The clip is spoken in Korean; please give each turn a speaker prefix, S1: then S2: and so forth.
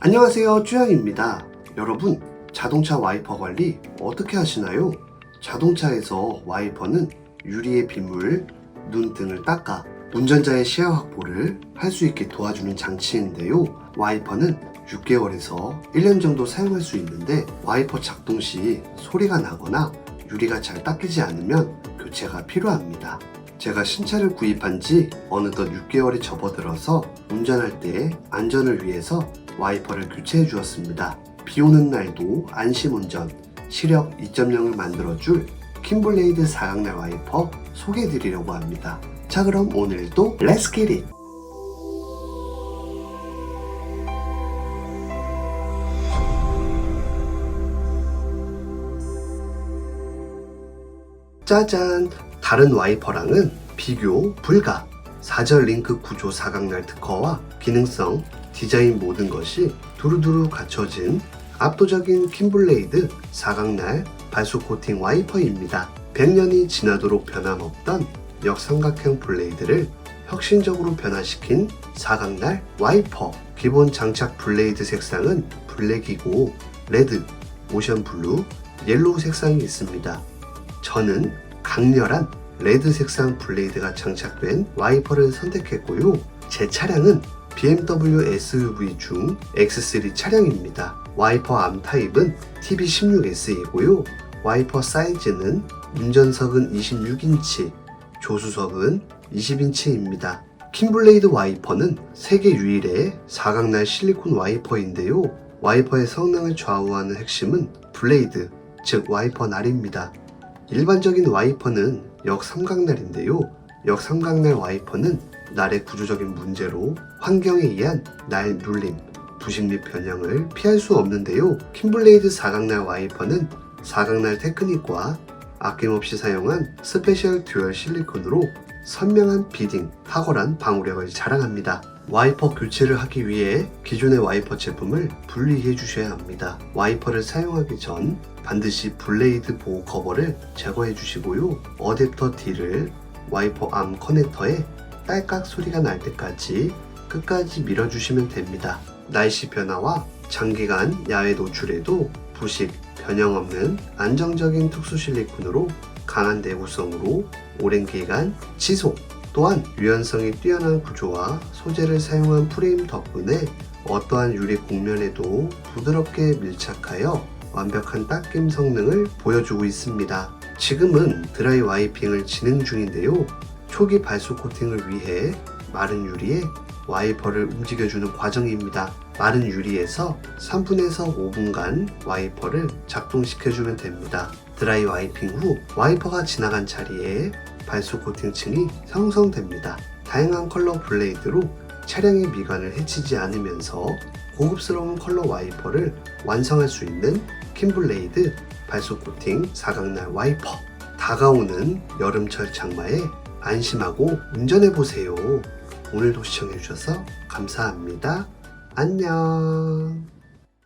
S1: 안녕하세요 쭈양입니다. 여러분 자동차 와이퍼 관리 어떻게 하시나요? 자동차에서 와이퍼는 유리의 빗물, 눈 등을 닦아 운전자의 시야 확보를 할 수 있게 도와주는 장치인데요. 와이퍼는 6개월에서 1년 정도 사용할 수 있는데 와이퍼 작동 시 소리가 나거나 유리가 잘 닦이지 않으면 교체가 필요합니다. 제가 신차를 구입한 지 어느덧 6개월이 접어들어서 운전할 때 안전을 위해서 와이퍼를 교체해 주었습니다. 비 오는 날도 안심 운전, 시력 2.0을 만들어줄 킴블레이드 사각날 와이퍼 소개해 드리려고 합니다. 자 그럼 오늘도 기릿! 짜잔! 다른 와이퍼랑은 비교 불가. 사절 링크 구조 사각날 특허와 기능성, 디자인 모든 것이 두루두루 갖춰진 압도적인 킴블레이드 사각날 발수 코팅 와이퍼입니다. 100년이 지나도록 변함없던 역삼각형 블레이드를 혁신적으로 변화시킨 사각날 와이퍼. 기본 장착 블레이드 색상은 블랙이고 레드, 오션 블루, 옐로우 색상이 있습니다. 저는 강렬한 레드 색상 블레이드가 장착된 와이퍼를 선택했고요. 제 차량은 BMW SUV 중 X3 차량입니다. 와이퍼 암 타입은 TB16S이고요. 와이퍼 사이즈는 운전석은 26인치, 조수석은 20인치입니다. 킴블레이드 와이퍼는 세계 유일의 사각날 실리콘 와이퍼인데요. 와이퍼의 성능을 좌우하는 핵심은 블레이드, 즉 와이퍼 날입니다. 일반적인 와이퍼는 역삼각날인데요. 역삼각날 와이퍼는 날의 구조적인 문제로 환경에 의한 날 눌림, 부식 및 변형을 피할 수 없는데요. 킴블레이드 사각날 와이퍼는 사각날 테크닉과 아낌없이 사용한 스페셜 듀얼 실리콘으로 선명한 비딩, 탁월한 방호력을 자랑합니다. 와이퍼 교체를 하기 위해 기존의 와이퍼 제품을 분리해 주셔야 합니다. 와이퍼를 사용하기 전 반드시 블레이드 보호 커버를 제거해 주시고요. 어댑터 D를 와이퍼 암 커넥터에 딸깍 소리가 날 때까지 끝까지 밀어주시면 됩니다. 날씨 변화와 장기간 야외 노출에도 부식, 변형 없는 안정적인 특수 실리콘으로 강한 내구성으로 오랜 기간 지속 또한 유연성이 뛰어난 구조와 소재를 사용한 프레임 덕분에 어떠한 유리 곡면에도 부드럽게 밀착하여 완벽한 닦임 성능을 보여주고 있습니다. 지금은 드라이 와이핑을 진행 중인데요. 초기 발수 코팅을 위해 마른 유리에 와이퍼를 움직여주는 과정입니다. 마른 유리에서 3분에서 5분간 와이퍼를 작동시켜주면 됩니다. 드라이 와이핑 후 와이퍼가 지나간 자리에 발수 코팅층이 형성됩니다. 다양한 컬러 블레이드로 차량의 미관을 해치지 않으면서 고급스러운 컬러 와이퍼를 완성할 수 있는 킴블레이드 발수 코팅 사각날 와이퍼. 다가오는 여름철 장마에 안심하고 운전해 보세요. 오늘도 시청해 주셔서 감사합니다. 안녕.